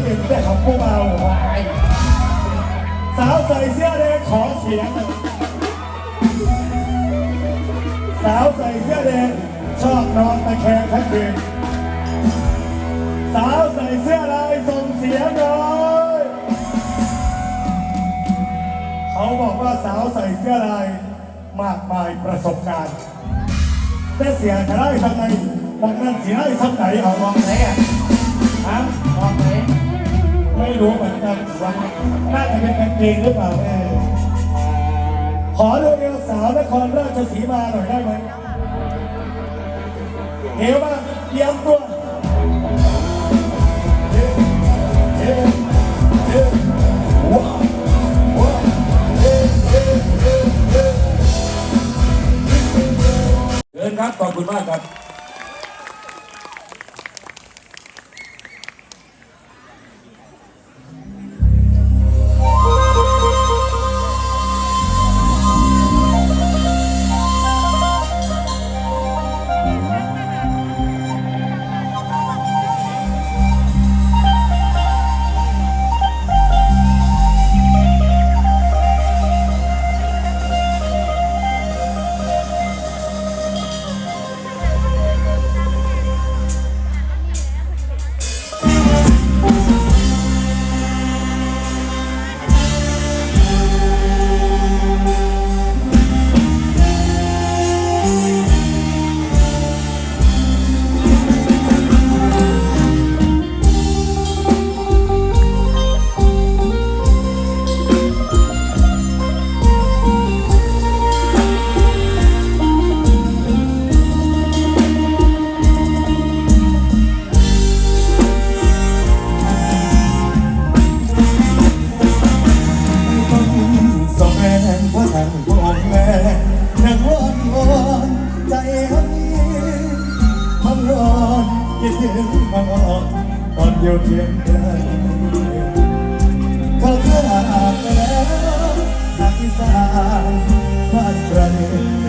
ำร้อยเอ็ดได้ของพวกเราวายสาวใส่เสื้อแดงขอเสียง สาวใส่เสื้อแดงชอบนอนตะแคงทั้งคืนสาวใส่เสื้อลายส่งเสียงหน่อยเขาบอกว่าสาวใส่เสื้อลายมากมายประสบการณ์แต่เสียจะได้ทำไงมองนั่นเสียได้ทำไหนเอามองไหนอะฮะมองไหน ไม่รู้เหมือนกันว่าน่าจะเป็นกางเกงหรือเปล่าเออขอเร็วๆสาวนครราชสีมาหน่อยได้ไหมเอวมาเตรียมตัวเอ๊ะเอ๊ะเอ๊ะว้าวว้าวเอ๊ะเอ๊ะเอ๊ะเอ๊ะเชิญครับขอบคุณมากครับ ดถึงมันอ่อนตอนอยู่เพียงไกลเขาเธออาบไปแล้วทางที่สานบ้านใคร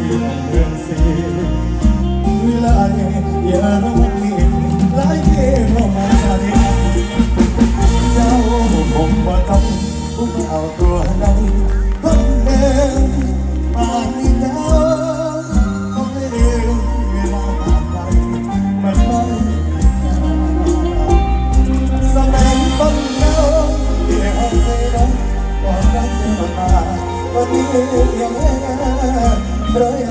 อยู่เมืองสีเวลาเนีย็นมันมีหลายเที่ยวมาสาดีเจ้าผมว่าต้องผมเอาตัวนั้น ร้อย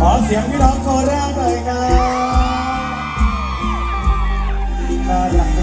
ขอเสียงพี่น้องโคราหน่อยครับ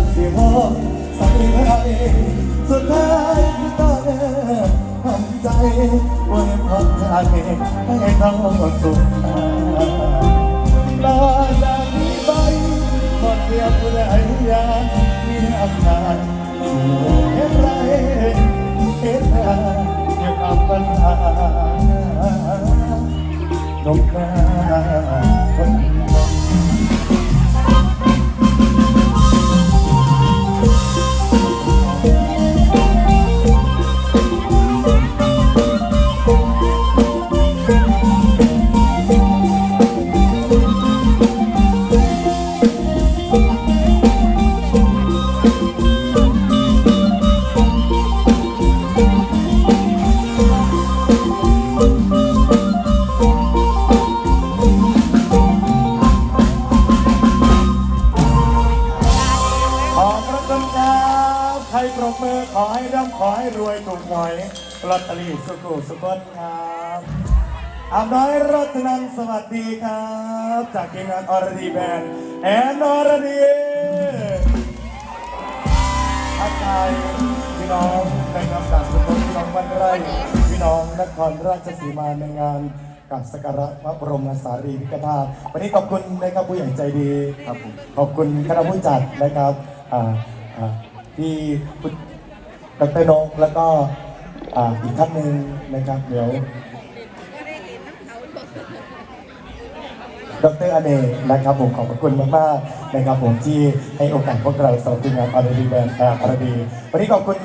เดินสิมอสักไรสุดท้ายก็เดินทำใจไว้พอใจให้เขาสุขลาจากนี้ไปหมดเสียผู้ใดอยากมีอำนาจเห็นไรเห็นไรเกี่ยวกับปัญหานกกา บมือขอให้ร่ำขอให้รวยถูกหวยลอตเตอรี่สุกุสุกนครับอาน้อยรัตนันสวัสดีครับ จากทีมงานอรดีแบนด์แอนอรดีทักทายพี่น้องในนามจากสุโขทัยพี่น้องบ้านไร่พี่น้องนครราชสีมาในงานกราบสักการะพระบรมสารีริกธาตุวันนี้ขอบคุณนะครับผู้ใหญ่ใจดีครับผมขอบคุณคณะผู้จัดนะครับอ่าอ่า พี่ดรนงแล้วก็อ,อีกท่านหนึ่งนะครับ เดี๋ยวดรอเนกนะครับผมขอบคุณมากๆนะครับผมที่ให้โอกาสพวกเราสองทีมงานอาร์ดีแบนด์แอร์อาร์ดีวันนี้ขอบคุณ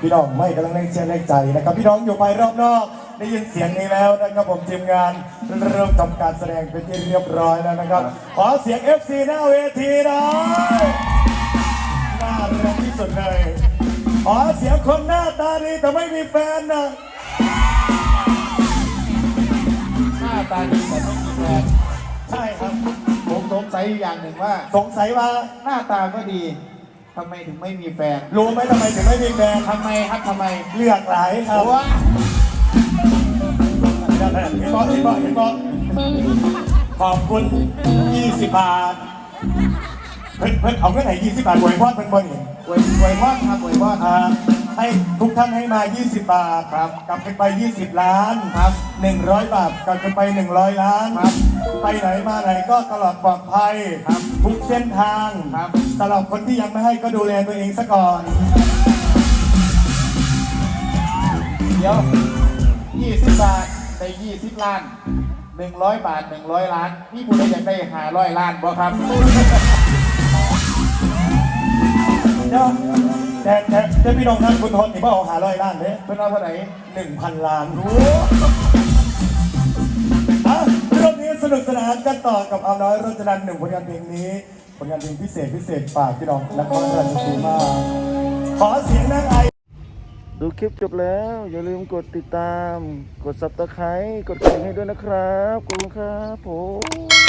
พี่น้องไม่กำลังแรงเชียร์แรงใจนะครับ พี่น้องอยู่ภายรอบนอกได้ยินเสียงนี้แล้วนะครับผมทีมงานเริ่มทำการแสดงเป็นที่เรียบร้อยแล้วนะครับ ขอเสียง FC หน้าเวทีหน่อยน่ารัก สุดเลยขอเสียงคนหน้าตาดีแต่ไม่มีแฟนนะหน้าตาดีแต่ไม่มีแฟนใช่ครับ ผมสงสัยอยู่อย่างหนึ่งว่า สงสัยว่าหน้าตาก็ดีทำไมถึงไม่มีแฟน รู้ไหมทำไมถึงไม่มีแฟนทำไมครับทำไมเลือกหลายครับว่าเห็นบอเห็นบอเห็นบอขอบคุณ 20 บาท เพิ่นเพิ่นเอาเงินไหน20 บาทหวยพอดเพิ่นบ่นี่ อวยอวยพรครับอวยพรอ่าให้ทุกท่านให้มา 20 บาทครับกลับขึ้นไป 20 ล้านครับ100 บาทกลับขึ้นไป 100 ล้านครับไปไหนมาไหนก็ตลอดปลอดภัยครับทุกเส้นทางครับ สำหรับคนที่ยังไม่ให้ก็ดูแลตัวเองซะก่อน เดี๋ยว 20 บาทได้20 ล้าน 100 บาท 100 ล้าน นี่คุณอยากได้500 ล้านบ่ครับ เดี๋ยวแต่แต่แต่พี่น้องท่านคุณทนนี่ว่าเอาหาร้อยล้านเด้เป็นเอาเท่าไหร่หนึ่งพันล้านรู้อะรอบนี้สนุกสนานกันต่อกับเอาน้อยรจนันหนึ่งผลงานเพลงนี้ ผลงานเพลงพิเศษพิเศษฝากพี่น้องนครราชสีมาขอเสียงนักไอ ดูคลิปจบแล้ว อย่าลืมกดติดตาม กด subscribe กดกระดิ่งให้ด้วยนะครับขอบคุณครับผม